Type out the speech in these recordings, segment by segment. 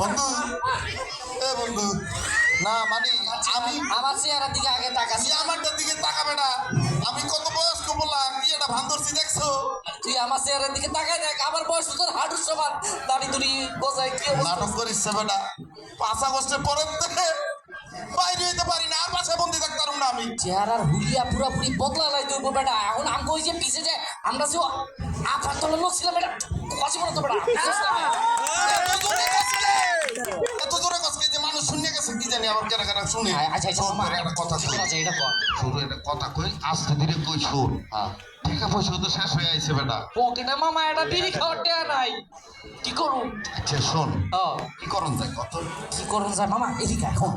বন্ধু। এ বন্ধু। না মানে আমি আমার চেহারার দিকে আগে তুই আমারটার দিকে তাকা বেটা আমি কত বয়স্ক বললাম কি এটা ভান ধরছি দেখছ? তুই আমার চেহারার দিকে তাকাই দেখ আমার বয়স তোর হাঁটুর সমান। দাড়ি দুড়ি গোজাই কি নাটক করিস বেটা। পাঁচ আগস্টের পরের থেকে বাইরে হইতে পারি না আর বাসায় বন্দি থাকতে পারুম না আমি। চেহারার হুলিয়া পুরাপুরি বদলা লাই তুই বেটা। এখন ওই যে পিছে যে আমরা যে আপার তলে লোক ছিলাম বেটা কথা বলো তো বেটা শুনে আচ্ছা আচ্ছা মামা একটা কথা আচ্ছা এটা কর শুরু একটা কথা কই আস্তে ধীরে কই শোন। হ্যাঁ। টাকা পয়সা তো শেষ হয়ে আইছে বেটা। পকেটে মামা এটা বিড়ি খাওয়ার টেয়া নাই। কি করুন আচ্ছা শোন। ও কি করন যায় কত? কি করুন মামা এদিকে এখন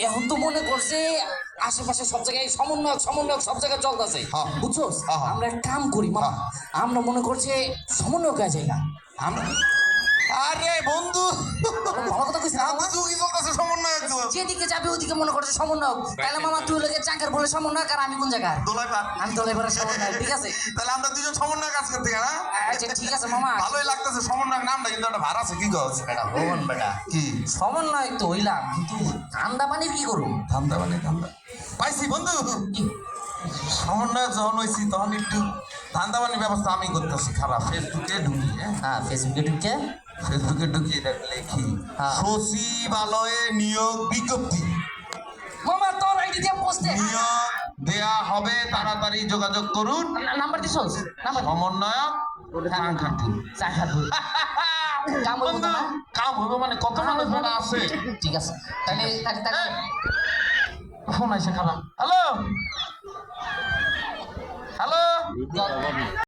এখন তো মনে করছে আশেপাশে সব জায়গায় সমন্বয়ক সমন্বয়ক সব জায়গায় চলতেছে। হ্যাঁ। বুঝছ হ্যাঁ, হ্যাঁ। আমরা এক কাম করি মামা। হ্যাঁ। আমরা মনে করছে সমন্বয়ক আছে না। আমরা আরে বন্ধু সমন্বয় একটু যাবে ওদিকে মনে করছে সমন্বয়ক। তাহলে মামা তুই লোকের চাকার বলে সমন্বয়ক আর আমি কোন জায়গায়? দোলাইপা আমি এবারে সমন্বয়ক ঠিক আছে? তাহলে আমরা দুজন সমন্বয় কাজ করতে না? আচ্ছা ঠিক আছে মামা। ভালোই লাগতেছে সমন্বয় নামটা কিন্তু একটা ভাড়া আছে কি গছ বেটা ভগবান বেটা। কি? সমন্বয়ক তো হইলাম কিন্তু ঠান্ডা পানির কি করুন ধান্দা মানে ধান্দা। পাইছি বন্ধু। সমন্বয় যখন হয়েছি তখন একটু ধান্দা বানির ব্যবস্থা আমি করতেছি খারাপ। ফেসবুকে ঢুকিয়ে হ্যাঁ? হ্যাঁ ফেসবুকে ঢুকে? ফেসবুকে ঢুকিয়ে লেখি হ্যাঁ। সচিবালয়ে নিয়োগ বিজ্ঞপ্তি। মামা তোর আইডি দিয়ে পোস্টে নিয়োগ দেয়া হবে তাড়াতাড়ি যোগাযোগ করুন। নাম্বার দিছ নাম্বার সমন্বয়ক কাঙ্ক্ষার্থী চাকা কাম হবে মানে কত মানুষ বেটা আছে? ঠিক আছে। তাহলে ফোন আইসে খারাপ। হ্যালো? হ্যালো